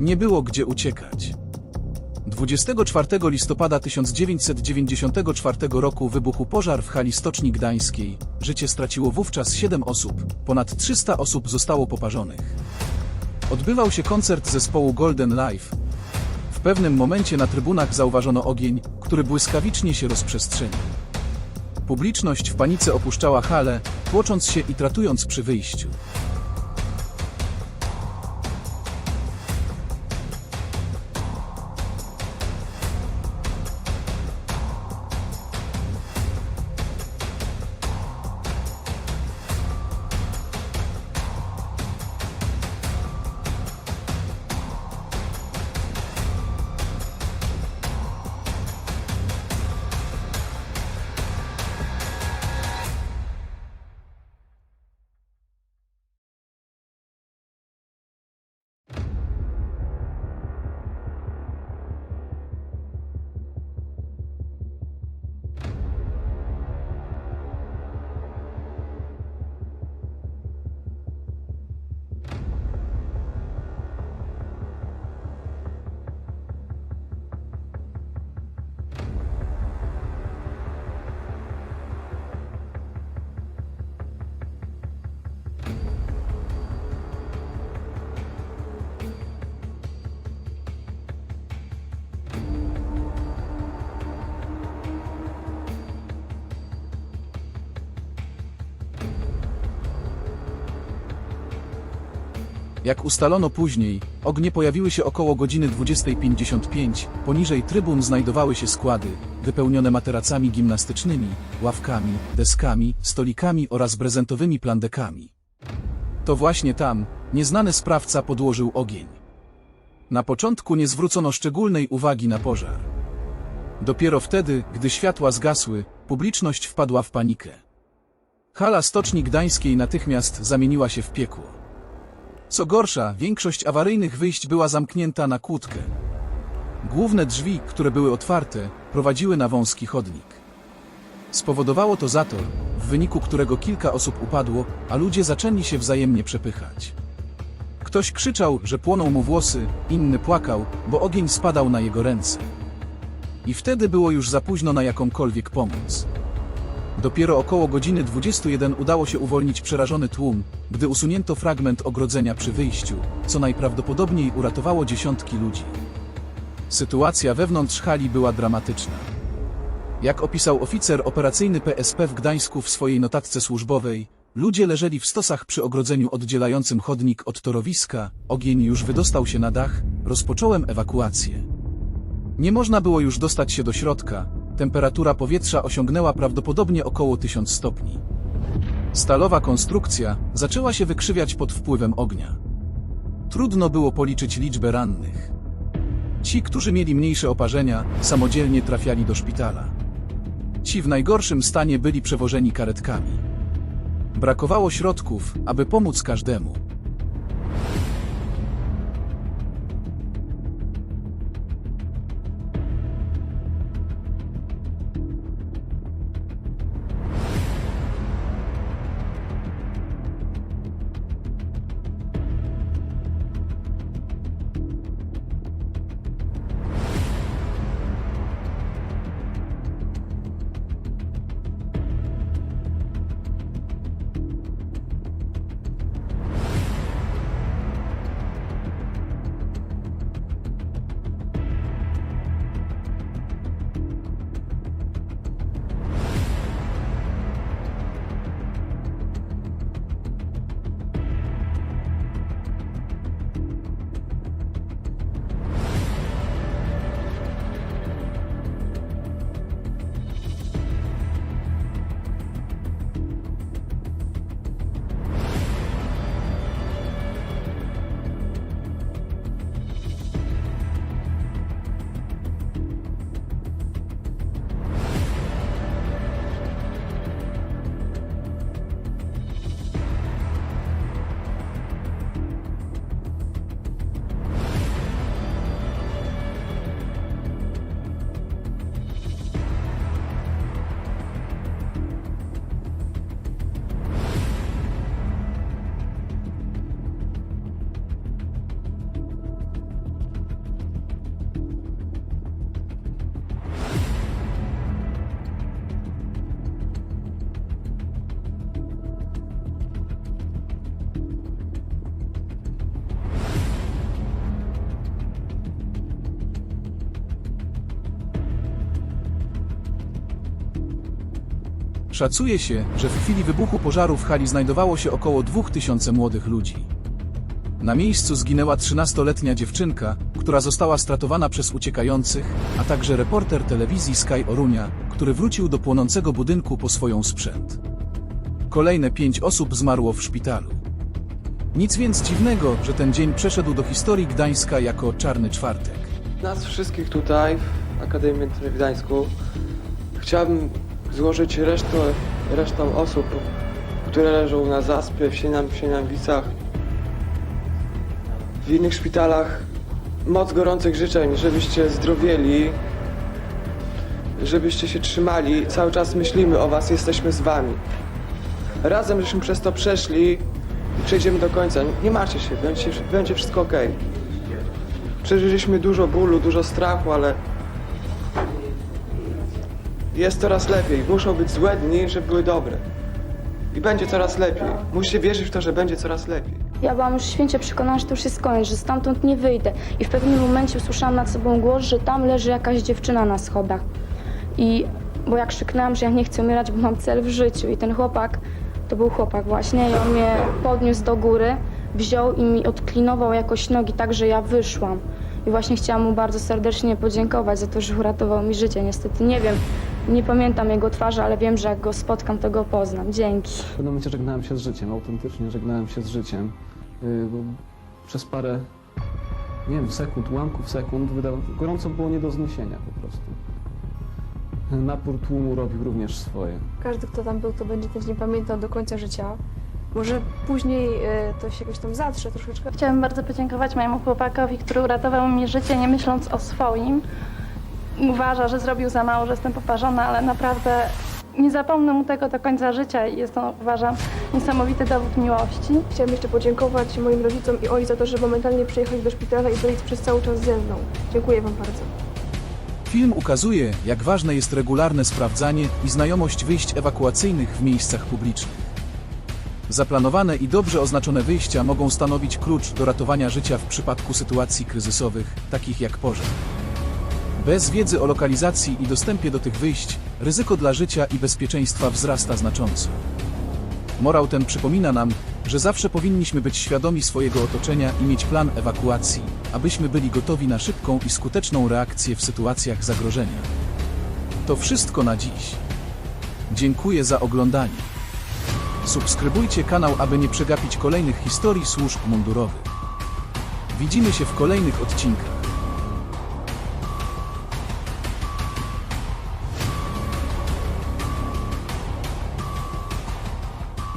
Nie było gdzie uciekać. 24 listopada 1994 roku wybuchł pożar w hali Stoczni Gdańskiej. Życie straciło wówczas 7 osób, ponad 300 osób zostało poparzonych. Odbywał się koncert zespołu Golden Life. W pewnym momencie na trybunach zauważono ogień, który błyskawicznie się rozprzestrzenił. Publiczność w panice opuszczała halę, tłocząc się i tratując przy wyjściu. Jak ustalono później, ognie pojawiły się około godziny 20.55. Poniżej trybun znajdowały się składy, wypełnione materacami gimnastycznymi, ławkami, deskami, stolikami oraz prezentowymi plandekami. To właśnie tam, nieznany sprawca podłożył ogień. Na początku nie zwrócono szczególnej uwagi na pożar. Dopiero wtedy, gdy światła zgasły, publiczność wpadła w panikę. Hala Stoczni Gdańskiej natychmiast zamieniła się w piekło. Co gorsza, większość awaryjnych wyjść była zamknięta na kłódkę. Główne drzwi, które były otwarte, prowadziły na wąski chodnik. Spowodowało to zator, w wyniku którego kilka osób upadło, a ludzie zaczęli się wzajemnie przepychać. Ktoś krzyczał, że płoną mu włosy, inny płakał, bo ogień spadał na jego ręce. I wtedy było już za późno na jakąkolwiek pomoc. Dopiero około godziny 21 udało się uwolnić przerażony tłum, gdy usunięto fragment ogrodzenia przy wyjściu, co najprawdopodobniej uratowało dziesiątki ludzi. Sytuacja wewnątrz hali była dramatyczna. Jak opisał oficer operacyjny PSP w Gdańsku w swojej notatce służbowej, ludzie leżeli w stosach przy ogrodzeniu oddzielającym chodnik od torowiska, ogień już wydostał się na dach, rozpocząłem ewakuację. Nie można było już dostać się do środka, temperatura powietrza osiągnęła prawdopodobnie około 1000 stopni. Stalowa konstrukcja zaczęła się wykrzywiać pod wpływem ognia. Trudno było policzyć liczbę rannych. Ci, którzy mieli mniejsze oparzenia, samodzielnie trafiali do szpitala. Ci w najgorszym stanie byli przewożeni karetkami. Brakowało środków, aby pomóc każdemu. Szacuje się, że w chwili wybuchu pożaru w hali znajdowało się około 2000 młodych ludzi. Na miejscu zginęła 13-letnia dziewczynka, która została stratowana przez uciekających, a także reporter telewizji Sky Orunia, który wrócił do płonącego budynku po swoją sprzęt. Kolejne pięć osób zmarło w szpitalu. Nic więc dziwnego, że ten dzień przeszedł do historii Gdańska jako Czarny Czwartek. Nas wszystkich tutaj w Akademii Gdańsku chciałbym złożyć resztę, resztą osób, które leżą na zaspie w Sienam, w innych szpitalach moc gorących życzeń, żebyście zdrowieli, żebyście się trzymali. Cały czas myślimy o was, jesteśmy z wami. Razem żeśmy przez to przeszli i przejdziemy do końca. Nie martwcie się, będzie, będzie wszystko okej. Przeżyliśmy dużo bólu, dużo strachu, ale jest coraz lepiej. Muszą być złe dni, żeby były dobre. I będzie coraz lepiej. Musicie wierzyć w to, że będzie coraz lepiej. Ja byłam już święcie przekonana, że to już jest koniec, że stamtąd nie wyjdę. I w pewnym momencie usłyszałam nad sobą głos, że tam leży jakaś dziewczyna na schodach. I bo ja krzyknęłam, że ja nie chcę umierać, bo mam cel w życiu. I ten chłopak, to był chłopak właśnie, i on mnie podniósł do góry, wziął i mi odklinował jakoś nogi tak, że ja wyszłam. I właśnie chciałam mu bardzo serdecznie podziękować za to, że uratował mi życie. Niestety nie wiem, nie pamiętam jego twarzy, ale wiem, że jak go spotkam, to go poznam. Dzięki. W pewnym momencie żegnałem się z życiem, autentycznie żegnałem się z życiem. Yy, bo przez parę, nie wiem, sekund, ułamków sekund, wydało, gorąco było nie do zniesienia po prostu. Napór tłumu robił również swoje. Każdy, kto tam był, to będzie też nie pamiętał do końca życia. Może później e, to się jakoś tam zatrze troszeczkę. Chciałabym bardzo podziękować mojemu chłopakowi, który uratował mi życie, nie myśląc o swoim. Uważa, że zrobił za mało, że jestem poparzona, ale naprawdę nie zapomnę mu tego do końca życia i jest to, uważam, niesamowity dowód miłości. Chciałabym jeszcze podziękować moim rodzicom i Oli za to, że momentalnie przyjechali do szpitala i byli przez cały czas ze mną. Dziękuję Wam bardzo. Film ukazuje, jak ważne jest regularne sprawdzanie i znajomość wyjść ewakuacyjnych w miejscach publicznych. Zaplanowane i dobrze oznaczone wyjścia mogą stanowić klucz do ratowania życia w przypadku sytuacji kryzysowych, takich jak pożar. Bez wiedzy o lokalizacji i dostępie do tych wyjść, ryzyko dla życia i bezpieczeństwa wzrasta znacząco. Morał ten przypomina nam, że zawsze powinniśmy być świadomi swojego otoczenia i mieć plan ewakuacji, abyśmy byli gotowi na szybką i skuteczną reakcję w sytuacjach zagrożenia. To wszystko na dziś. Dziękuję za oglądanie. Subskrybujcie kanał, aby nie przegapić kolejnych historii służb mundurowych. Widzimy się w kolejnych odcinkach.